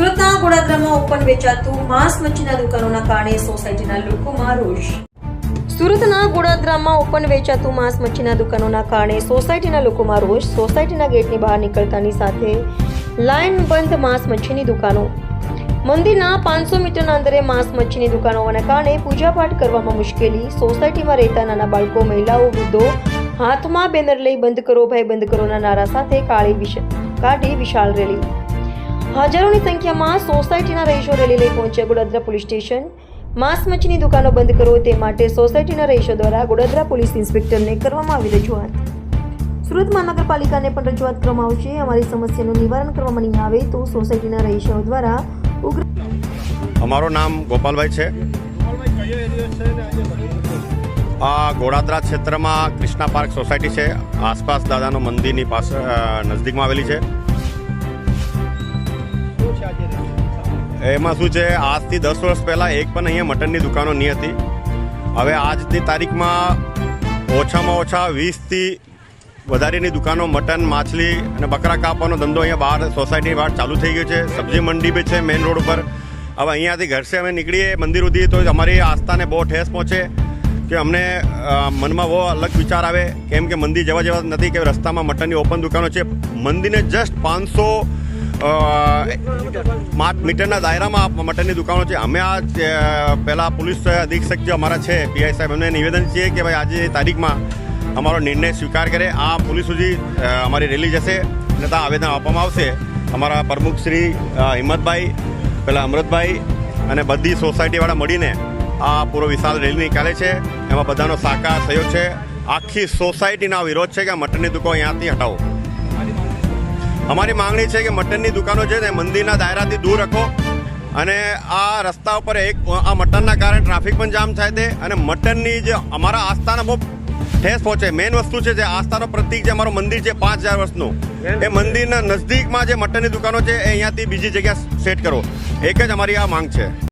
સુરતના ગોડાદરામાં ઓપન વેચાતું માંસ મચ્છીના દુકાનોના કારણે સોસાયટીના લોકોમાં રોષ. સુરતના ગોડાદરામાં ઓપન વેચાતું માંસ મચ્છીના દુકાનોના કારણે સોસાયટીના લોકોમાં રોષ. સોસાયટીના ગેટની બહાર નીકળતાની સાથે લાઇન બંધ માંસ મચ્છીની દુકાનો. મંદિરના પાંચસો મીટરના અંતરે માંસ મચ્છીની દુકાનો હોવાના કારણે પૂજાપાઠ કરવામાં મુશ્કેલી. સોસાયટીમાં રહેતા નાના બાળકો, મહિલાઓ, વૃદ્ધો હાથમાં બેનર લઈ બંધ કરો ભાઈ બંધ કરોના નારા સાથે કાળી કાઢી વિશાળ રેલી. હજારોની સંખ્યામાં સોસાયટીના રહીશો રેલી લઈ પહોંચ્યા ગોડાદરા પોલીસ સ્ટેશન. માંસ મચ્છીની દુકાનો બંધ કરો તે માટે સોસાયટીના રહીશો દ્વારા ગોડાદરા પોલીસ ઇન્સ્પેક્ટરને કરવામાં આવી રજૂઆત. સુરત મહાનગરપાલિકાને પણ રજૂઆત કરવામાં આવશે. અમારી સમસ્યાનું નિવારણ કરવામાં નહીં આવે તો સોસાયટીના રહીશો દ્વારા ઉગ્ર અમારું નામ ગોપાલભાઈ છે. આ ગોડાદરા ક્ષેત્રમાં ક્રિષ્ના પાર્ક સોસાયટી છે. આસપાસ દાદાનો મંદિરની પાસે નજદીકમાં આવેલી છે. એમાં શું છે, આજથી દસ વર્ષ પહેલાં એક પણ અહીંયા મટનની દુકાનો નહીં હતી. હવે આજની તારીખમાં ઓછામાં ઓછા વીસથી વધારેની દુકાનો મટન, માછલી અને બકરા કાપવાનો ધંધો અહીંયા બહાર સોસાયટી બહાર ચાલુ થઈ ગયો છે. સબ્જી મંડી બી છે મેઇન રોડ ઉપર. હવે અહીંયાથી ઘરસે અમે નીકળીએ, મંદિર સુધી તો અમારી આસ્થાને બહુ ઠેસ પહોંચે કે અમને મનમાં બહુ અલગ વિચાર આવે. કેમ કે મંદિર જવા જેવા નથી કે રસ્તામાં મટનની ઓપન દુકાનો છે. મંદિરને જસ્ટ પાંચસો મીટરના દાયરામાં આ મટનની દુકાનો છે. અમે આ પહેલાં પોલીસ અધિક્ષક જે અમારા છે, પીઆઈ સાહેબ, એમને નિવેદન છે કે ભાઈ આજે તારીખમાં અમારો નિર્ણય સ્વીકાર કરે. આ પોલીસ સુધી અમારી રેલી જશે અને ત્યાં આવેદન આપવામાં આવશે. અમારા પ્રમુખ શ્રી હિંમતભાઈ પેલા અમૃતભાઈ અને બધી સોસાયટીવાળા મળીને આ પૂરો વિશાળ રેલી નીકાળે છે. એમાં બધાનો સાકાર સહયોગ છે. આખી સોસાયટીનો વિરોધ છે કે મટનની દુકાન અહીંયાથી હટાવો. અમારી માંગણી છે કે મટનની દુકાનો છે ને મંદિરના દાયરાથી દૂર રાખો. અને આ રસ્તા ઉપર એક, આ મટનના કારણે ટ્રાફિક પણ જામ થાય છે અને મટનની જે અમારા આસ્થાના બહુ ઠેસ પહોંચે. મેઇન વસ્તુ છે જે આસ્થાનો પ્રતિક જે અમારું મંદિર છે પાંચ હજાર વર્ષનું. એ મંદિરના નજદીકમાં જે મટનની દુકાનો છે એ અહીંયાથી બીજી જગ્યા સેટ કરો. એક જ અમારી આ માંગ છે.